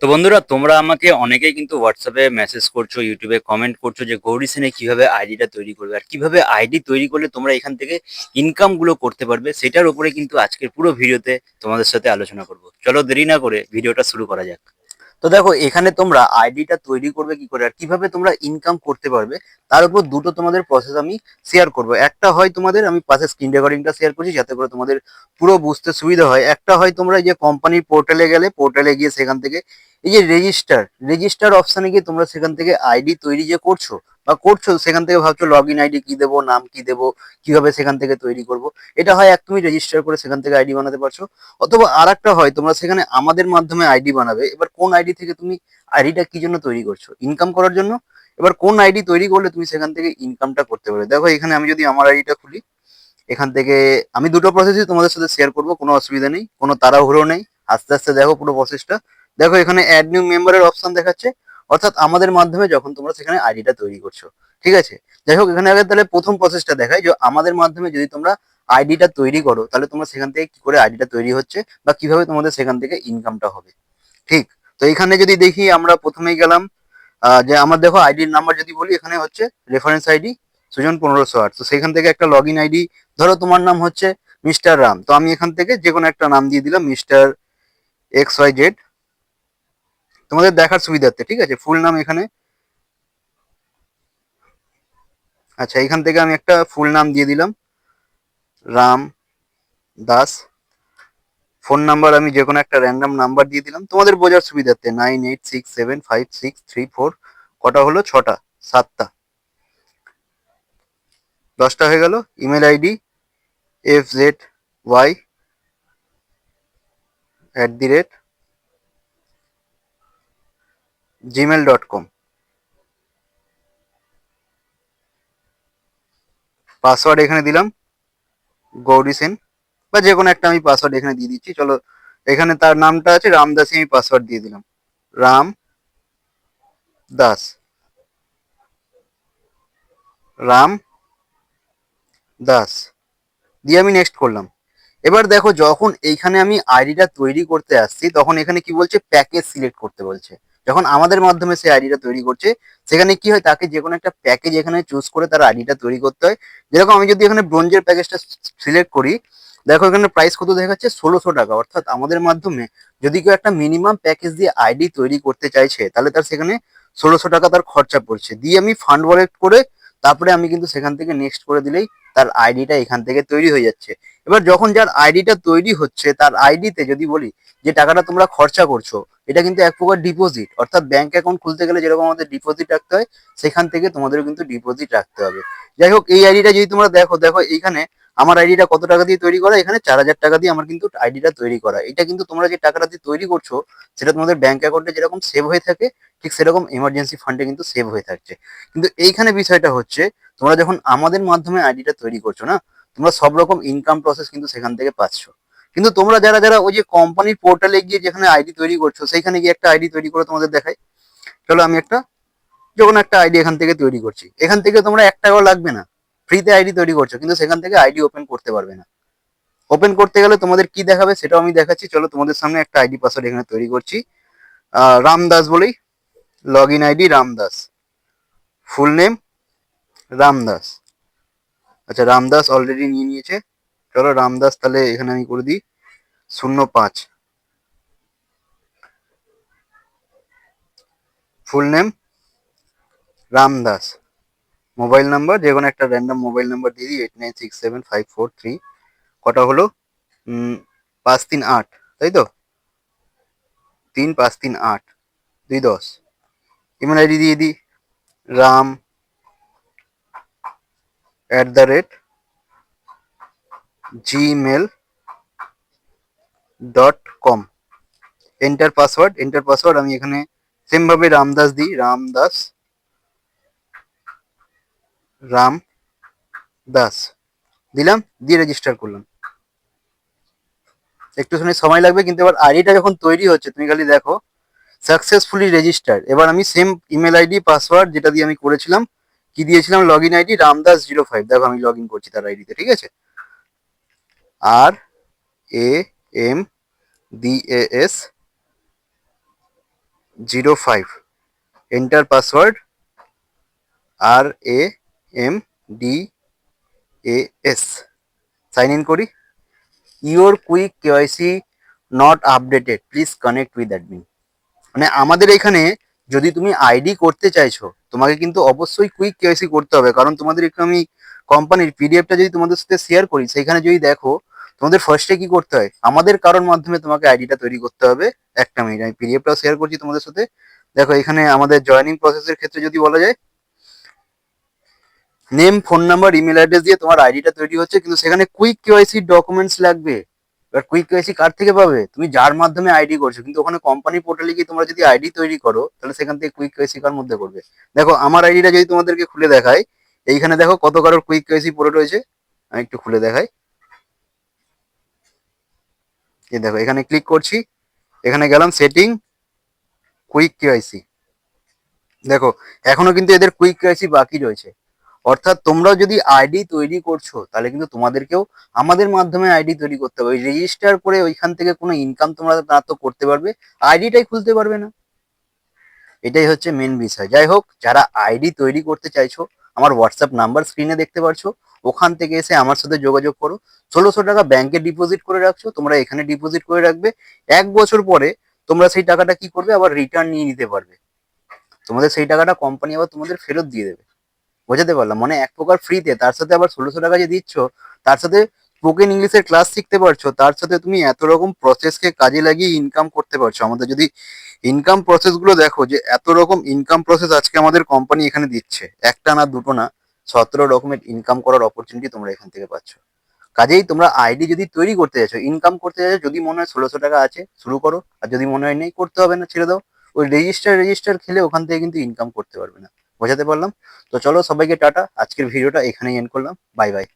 তো বন্ধুরা, তোমরা আমাকে অনেকেই কিন্তু হোয়াটসঅ্যাপে মেসেজ করছ ইউটিউবে কমেন্ট করছ যে, গৌরী সেনে কীভাবে আইডিটা তৈরি করবে? আর কীভাবে আইডি তৈরি করলে তোমরা এখান থেকে ইনকামগুলো করতে পারবে, সেটার উপরে কিন্তু আজকের পুরো ভিডিওতে তোমাদের সাথে আলোচনা করব। চলো দেরি না করে ভিডিওটা শুরু করা যাক। তো দেখো, এখানে তোমরা আইডিটা তৈরি করবে কি করে, আর কীভাবে তোমরা ইনকাম করতে পারবে, তার উপর দুটো তোমাদের প্রসেস আমি শেয়ার করব। একটা হয় তোমাদের, আমি পাশে স্ক্রিন রেকর্ডিংটা শেয়ার করছি, যাতে করে তোমাদের পুরো বুঝতে সুবিধা হয়। একটা হয় তোমরা এই যে কোম্পানির পোর্টালে গেলে পোর্টালে গিয়ে সেখান থেকে, এই যে রেজিস্টার রেজিস্টার অপশানে গিয়ে তোমরা সেখান থেকে আইডি তৈরি যে করছ বা করছ, সেখান থেকে ভাবছ লগ ইন আইডি কি দেবো, নাম কি দেবো, কীভাবে সেখান থেকে তৈরি করব, এটা হয় এক তুমি রেজিস্টার করে সেখান থেকে আইডি বানাতে পারছ। অথবা আর একটা হয়, তোমরা সেখানে আমাদের মাধ্যমে আইডি বানাবে, এবার কোন আইডি থেকে তুমি আইডিটা কি জন্য তৈরি করছ? ইনকাম করার জন্য? এবার কোন আইডি তৈরি করলে তুমি সেখান থেকে ইনকামটা করতে পারবে? দেখো, এখানে আমি যদি আমার আইডিটা খুলি, এখান থেকে আমি দুটো প্রসেসই তোমাদের সাথে শেয়ার করব, কোনো অসুবিধা নেই, কোনো তাড়াহুড়ো নেই, আস্তে আস্তে দেখো পুরো প্রসেসটা দেখো, এখানে অ্যাড নিউ মেম্বারের অপশন দেখাচ্ছে অর্থাৎ আমাদের মাধ্যমে যখন তোমরা সেখানে আইডিটা তৈরি করছ, ঠিক আছে? যাই হোক, এখানে আগে তাহলে প্রথম প্রসেসটা দেখায় যে আমাদের মাধ্যমে যদি তোমরা আইডিটা তৈরি করো, তাহলে তোমরা সেখান থেকে কি করে আইডিটা তৈরি হচ্ছে বা কীভাবে তোমাদের সেখান থেকে ইনকামটা হবে, ঠিক? তো এখানে যদি দেখি আমরা প্রথমেই গেলাম যে আমার দেখো আইডির নাম্বার যদি বলি, এখানে হচ্ছে রেফারেন্স আইডি সুজন পনেরোশো আট। তো সেখান থেকে একটা লগ ইন আইডি ধরো তোমার নাম হচ্ছে মিস্টার রাম। তো আমি এখান থেকে যে কোনো একটা নাম দিয়ে দিলাম মিস্টার এক্স ওয়াই জেড। তোমাদের দেখার সুবিধার্থে, ঠিক আছে? ফুল নাম এখানে। আচ্ছা এখান থেকে আমি একটা ফুল নাম দিয়ে দিলাম। রাম দাস। ফোন নাম্বার আমি যে কোনো একটা র্যান্ডাম নাম্বার দিয়ে দিলাম। তোমাদের বোঝার সুবিধার্থে nine eight six seven five six three four কটা হলো? ছটা, সাতটা। দশটা হয়ে গেল। Email ID F Z Y at the rate Gmail dot com password এখানে দিলাম। গৌরী সেন। বা যে কোনো একটা আমি পাসওয়ার্ড এখানে দিয়ে দিচ্ছি। চলো, এখানে তার নামটা আছে রামদাসই আমি পাসওয়ার্ড দিয়ে দিলাম। রাম দাস। রাম দাস। দিয়ে আমি নেক্সট করলাম। এবার দেখো, যখন এইখানে আমি আইডিটা তৈরি করতে আসছি, তখন এখানে কি বলছে? প্যাকেজ সিলেক্ট করতে বলছে। যখন আমাদের মাধ্যমে সেই আইডিটা তৈরি করছে। সেখানে কি হয়, তাকে যে কোনো একটা প্যাকেজ এখানে চুজ করে তার আইডিটা তৈরি করতে হয়। যেরকম আমি যদি এখানে ব্রোঞ্জের প্যাকেজটা সিলেক্ট করি, দেখো এখানে প্রাইস কত দেখাচ্ছে? ষোলোশো টাকা। অর্থাৎ আমাদের মাধ্যমে যদি কেউ একটা মিনিমাম প্যাকেজ দিয়ে আইডি তৈরি করতে চাইছে, তাহলে তার সেখানে ষোলোশো টাকা তার খরচা পড়ছে। দিয়ে আমি ফান্ড ওয়ালেক্ট করে তারপরে আমি কিন্তু সেখান থেকে নেক্সট করে দিলেই তার আইডিটা এখান থেকে তৈরি হয়ে যাচ্ছে। এবার যখন যার আইডিটা তৈরি হচ্ছে, তার আইডিতে যদি বলি যে টাকাটা তোমরা খরচা করছ, এটা কিন্তু এক প্রকার ডিপোজিট অর্থাৎ ব্যাংক অ্যাকাউন্ট খুলতে গেলে যেরকম আমাদের ডিপোজিট রাখতে হয়, সেখান থেকে তোমাদেরও কিন্তু ডিপোজিট রাখতে হবে। যাই হোক, এই আইডিটা যদি তোমরা দেখো দেখো এইখানে আমার আইডিটা কত টাকা দিয়ে তৈরি করা? এখানে চার হাজার টাকা দিয়ে আমার কিন্তু আইডিটা তৈরি করা। এটা কিন্তু তোমরা যে টাকাটা দিয়ে তৈরি করছ, সেটা তোমাদের ব্যাংক অ্যাকাউন্টে যেরকম সেভ হয়ে থাকে, ঠিক সেরকম এমার্জেন্সি ফান্ডে কিন্তু সেভ হয়ে থাকছে। কিন্তু এইখানে বিষয়টা হচ্ছে, তোমরা যখন আমাদের মাধ্যমে আইডিটা তৈরি করছ না, তোমরা সব রকম ইনকাম প্রসেস কিন্তু সেখান থেকে পাচ্ছ। কিন্তু তোমরা যারা যারা ওই যে কোম্পানির পোর্টালে গিয়ে যেখানে আইডি তৈরি করছ, সেইখানে গিয়ে একটা আইডি তৈরি করে তোমাদের দেখাই। চলো আমি একটা, যখন একটা আইডি এখান থেকে তৈরি করছি, এখান থেকে তোমরা এক টাকাও লাগবে না। ফ্রিতে আইডি তৈরি করছ, কিন্তু সেখান থেকে আইডি ওপেন করতে পারবে না। ওপেন করতে গেলে তোমাদের কি দেখাবে সেটাও আমি দেখাচ্ছি। চলো তোমাদের সামনে একটা আইডি পাসওয়ার্ড এখানে তৈরি করছি। রামদাস বলেই। Log in ID Ramdas full name Ramdas আচ্ছা রামদাস অলরেডি নিয়ে নিয়েছে। চলো রামদাস তাহলে এখানে আমি করে দিই। শূন্য পাঁচ। Full name Ramdas mobile number যে কোনো একটা র্যান্ডম মোবাইল নাম্বার দিয়ে দিই eight nine six seven five four three কটা হলো? পাঁচ তিন আট, তাই তো? তিন পাঁচ তিন আট, দুই দশ। ইমেল আইডি দিয়ে দিই, Ram at the rate Gmail dot com enter password enter password আমি এখানে সেম ভাবে রামদাস দিই, রামদাস রাম দাস। দিলাম, দিয়ে রেজিস্টার করলাম। একটুখানি সময় লাগবে, কিন্তু এবার আইডিটা যখন তৈরি হচ্ছে, তুমি খালি দেখো সাকসেসফুলি রেজিস্টার এবার আমি সেম ইমেল আইডি পাসওয়ার্ড যেটা দিয়ে আমি করেছিলাম, কি দিয়েছিলাম? Log in ID Ramdas zero five দেখো, আমি লগ ইন করছি তার আইডিতে ঠিক আছে? R A M D A S zero five enter password R A M D A S. Sign in করি। Your quick KYC not updated please connect with admin মানে আমাদের এখানে যদি তুমি আইডি করতে চাইছো, তোমাকে কিন্তু অবশ্যই কুইক কেওয়াইসি করতে হবে। কারণ তোমাদের একটু আমি কোম্পানির পিডিএফটা যদি তোমাদের সাথে শেয়ার করি, সেখানে যদি দেখো, তোমাদের ফার্স্টে কি করতে হয়? আমাদের কারোর মাধ্যমে তোমাকে আইডিটা তৈরি করতে হবে। একটা মিনিট আমি পিডিএফটাও শেয়ার করছি তোমাদের সাথে। দেখো, এখানে আমাদের জয়েনিং প্রসেসের ক্ষেত্রে যদি বলা যায় name phone number email address দিয়ে তোমার আইডিটা তৈরি হচ্ছে, কিন্তু সেখানে কুইক কেওয়াইসি ডকুমেন্টস লাগবে। এবার কুইক কেওয়াইসি কার থেকে পাবে? তুমি যার মাধ্যমে আইডি করছ, কিন্তু ওখানে কোম্পানি পোর্টালে গিয়ে তোমরা যদি আইডি তৈরি করো, তাহলে সেখান থেকে কুইক কেওয়াইসি কার মধ্যে করবে? দেখো, আমার আইডিটা যদি তোমাদেরকে খুলে দেখাই, এইখানে দেখো কত কারোর কুইক কেওয়াইসি পড়ে রয়েছে, আমি একটু খুলে দেখাই। এই দেখো, এখানে ক্লিক করছি, এখানে গেলাম সেটিং কুইক কেওয়াইসি দেখো, এখনও কিন্তু এদের কুইক কেওয়াইসি বাকি রয়েছে। অর্থাৎ তোমরা যদি আইডি তৈরি করছ, তাহলে কিন্তু তোমাদেরকেও আমাদের মাধ্যমে আইডি তৈরি করতে হবে। রেজিস্টার করে ওইখান থেকে কোনো ইনকাম তোমরা না তো করতে পারবে আইডিটাই খুলতে পারবে না। এটাই হচ্ছে মেন বিষয়। যাই হোক, যারা আইডি তৈরি করতে চাইছো, আমার হোয়াটসঅ্যাপ নাম্বার স্ক্রিনে দেখতে পারছ, ওখান থেকে এসে আমার সাথে যোগাযোগ করো। ষোলোশো টাকা ব্যাংকে ডিপোজিট করে রাখছো, তোমরা এখানে ডিপোজিট করে রাখবে। এক বছর পরে তোমরা সেই টাকাটা কি করবে? আবার রিটার্ন নিয়ে নিতে পারবে। তোমাদের সেই টাকাটা কোম্পানি আবার তোমাদের ফেরত দিয়ে দেবে। বোঝাতে পারলাম। মানে এক প্রকার ফ্রিতে তার সাথে আবার ষোলোশো টাকা যে দিচ্ছ, তার সাথে স্পোকেন ইংলিশের ক্লাস শিখতে পারছ, তার সাথে তুমি এত রকম প্রসেসকে কাজে লাগিয়ে ইনকাম করতে পারছ। আমাদের যদি ইনকাম প্রসেসগুলো দেখো যে এত রকম ইনকাম প্রসেস আজকে আমাদের কোম্পানি এখানে দিচ্ছে, একটা না দুটো না, সতেরো রকমের ইনকাম করার অপরচুনিটি তোমরা এখান থেকে পাচ্ছ। কাজেই তোমরা আইডি যদি তৈরি করতে চাইছো ইনকাম করতে চাইছো যদি মনে হয় ষোলোশো টাকা আছে, শুরু করো। আর যদি মনে হয় নেই, করতে হবে না, ছেড়ে দাও। ওই রেজিস্টার রেজিস্টার খেলে ওখান থেকে কিন্তু ইনকাম করতে পারবে না। বোঝাতে পারলাম। তো চলো সবাইকে টাটা। আজকের ভিডিওটা এখানেই এন্ড করলাম। Bye bye